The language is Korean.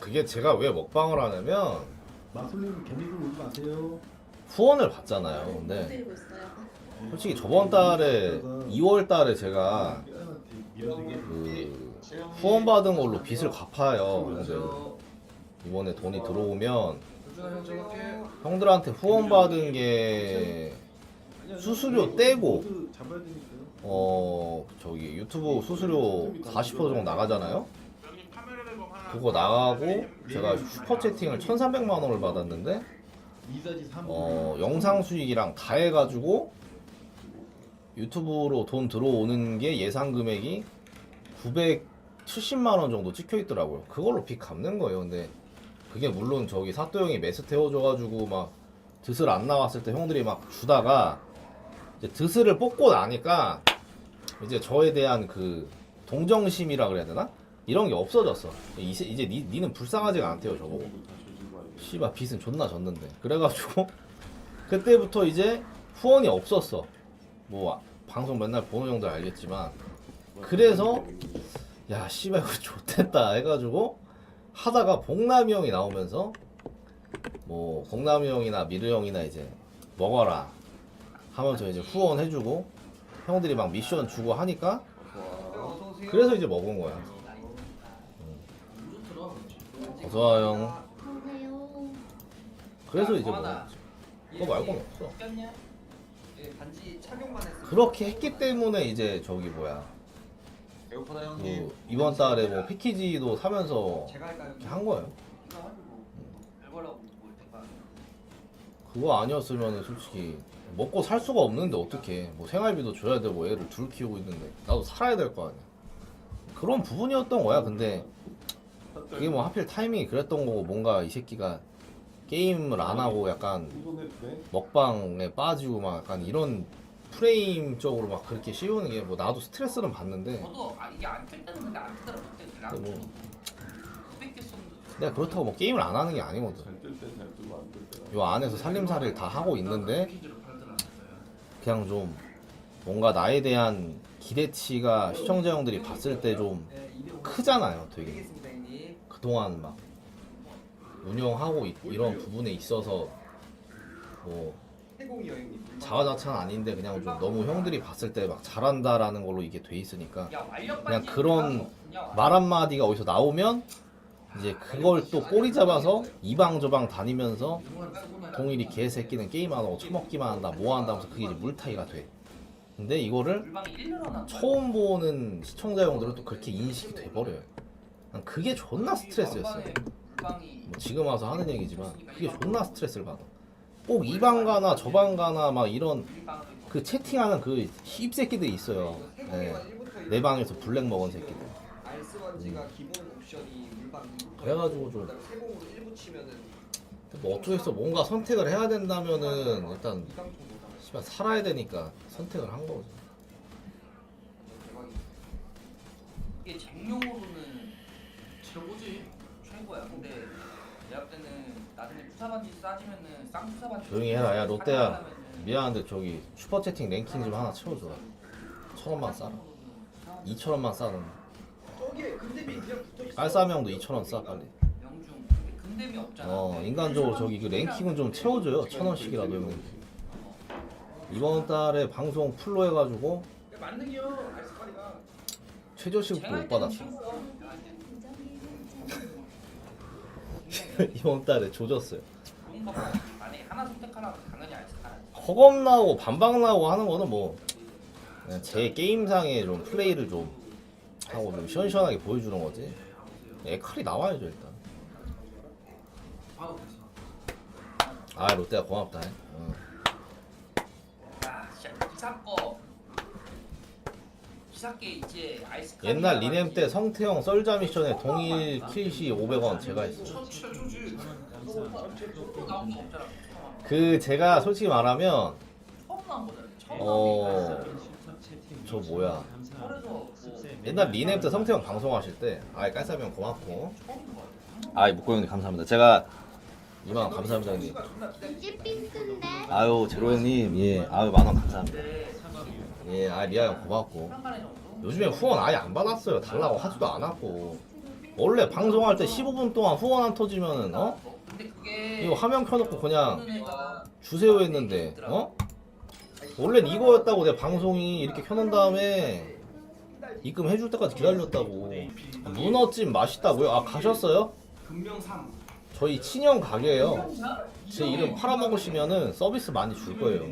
그게 제가 왜 먹방을 하냐면 마술님 개미굴 울지 마세요. 후원을 받잖아요. 근데 드리고 있어요. 솔직히 저번 달에 2월 달에 제가 밀어주게. 그 후원 받은 걸로 빚을 갚아요. 근데 이번에 돈이 들어오면 형들한테 후원 받은 게 수수료 떼고 모두 잡아야 되니까요. 어 저기 유튜브 수수료 40% 정도 나가잖아요. 그거 나가고 제가 슈퍼 채팅을 1,300만 원을 받았는데. 어 영상 수익이랑 다 해가지고 유튜브로 돈 들어오는 게 예상 금액이 970만 원 정도 찍혀 있더라고요. 그걸로 빚 갚는 거예요. 근데 그게 물론 저기 사또 형이 매스 태워줘가지고 막 드슬 안 나왔을 때 형들이 막 주다가 이제 드슬을 뽑고 나니까 이제 저에 대한 그 동정심이라 그래야 되나? 이런 게 없어졌어. 이제 이제 니, 니는 불쌍하지가 않대요 저보고. 씨발 빚은 존나 졌는데 그래가지고 그때부터 이제 후원이 없었어 뭐 아, 방송 맨날 보는 형들 알겠지만 그래서 야 씨발 이거 좋댔다 해가지고 하다가 복남이 형이 나오면서 뭐 복남이 형이나 미르 형이나 이제 먹어라 하면서 이제 후원해주고 형들이 막 미션 주고 하니까 그래서 이제 먹은 거야 어서와 형 안녕하세요. 그래서 이제 먹은 거지 그거 말고는 없어 꼈냐? 예, 반지 착용만 했어. 그렇게 했기 때문에 이제 저기 뭐야 배고프다 형님. 그 이번 달에 뭐 패키지도 사면서 제가 할까요? 이렇게 한 거예요. 이거 가지고 별거라고 뭘 대박. 그거 아니었으면 솔직히 먹고 살 수가 없는데 어떻게 뭐 생활비도 줘야 되고 애를 둘 키우고 있는데 나도 살아야 될 거 아니야. 그런 부분이었던 거야. 근데 그게 뭐 하필 타이밍이 그랬던 거고 뭔가 이 새끼가 게임을 안 하고 약간? 먹방에 빠지고 막 약간 이런 프레임적으로 막 그렇게 씌우는 게 뭐 나도 스트레스는 받는데 저도 아, 이게 안뜰 때는 근데 안 뜨더라고. 그때 그냥 근데 뭐 900개 썼는데. 내가 그렇다고 뭐 게임을 안 하는 게 아니거든. 잘뜰때잘 뜨고 안뜰 때. 요 안에서 살림살이를 다 하고 있는데 팔더라고요. 그냥 좀 뭔가 나에 대한 기대치가 시청자 형들이 봤을 때좀 네, 200 크잖아요 되게 형님. 그동안 막 운영하고 있- 이런 부분에 있어서 뭐. 자화자찬 아닌데 그냥 좀 너무 형들이 봤을 때 막 잘한다라는 걸로 이게 돼 있으니까 그냥 그런 말 한마디가 어디서 나오면 이제 그걸 또 꼬리 잡아서 이방저방 다니면서 동일이 개새끼는 게임 안 하고 처먹기만 한다 뭐 한다 하면서 그게 이제 물타기가 돼 근데 이거를 물방이 1년 한 처음 보는 시청자 형들은 또 그렇게 인식이 돼버려요. 난 그게 존나 스트레스였어요. 물방이 뭐 지금 와서 하는 얘기지만 그게 존나 스트레스를 받아. 꼭 이 방 가나 저 방 가나 막 이런. 그 채팅하는 그 힙새끼들이 있어요. 네. 내 방에서 블랙 먹은 새끼들. 알스원지가 기본 옵션이 물방 2부터 그래가지고 좀- 세공으로 1부 치면은 뭐 어쩌겠어 뭔가 선택을 해야 된다면은 일단. 씨발 살아야 되니까 선택을 한 거지. 최고지 최고야. 근데 내가 볼 때는 나중에 투사 반지 싸지면은 쌍 투사 반지 조용히 해라. 야, 롯데야. 미안한데 저기 슈퍼 채팅 랭킹 좀 하나 채워줘. 천 원만 싸라. 이천 원만 싸는. 저기에 근데비 그냥 붙어 있어. 깔싸명도 이천 원 싸 빨리. 명중 근데 금댐이 없잖아. 어 인간적으로 저기 그 랭킹은 좀 채워줘요 천 원씩이라도 형님 이번 달에 방송 풀로 해가지고 만능이요 알스파리가. 최저시급도 못 받았어 어 이번 달에 조졌어요. 만약에 하나 선택하라면 당연히 알스카라. 허검 나오고 반박 나오고 하는 거는 뭐제 게임상의 좀 플레이를 좀 하고 좀 시원시원하게 보여주는 거지 에칼이 나와야죠 일단 아 롯데가 고맙다 응. 야, 진짜 기사 거 기사께 이제 알스카라. 옛날 리넴 때 성태형 썰자 미션에 동일 킬시 500원 제가 했어요 최초지. 또 나온 거 없잖아. 그 제가 솔직히 말하면 처음 나온 거잖아. 처음 어... 저 뭐야 뭐 옛날 리넴 때 성태형 방송하실 때 아이 깔싸면 고맙고 처음 거. 아이 묵고 형님 감사합니다 제가 이만 감사합니다 형님 이제 핑크인데. 아유 제로 형님 예 아유 만원 감사합니다 예 아이 미아 형 고맙고. 요즘에 후원 아예 안 받았어요 달라고 하지도 않았고 원래 방송할 때 15분 동안 후원 안 터지면은 어? 이거 화면 켜놓고 그냥 주세요 했는데 어? 원래 이거였다고 내 방송이 이렇게 켜놓은 다음에 입금해줄 때까지 기다렸다고 문어찜 맛있다고요? 아 가셨어요? 금명 3 저희 친형 가게예요. 제 이름 팔아먹으시면은 서비스 많이 줄 거예요.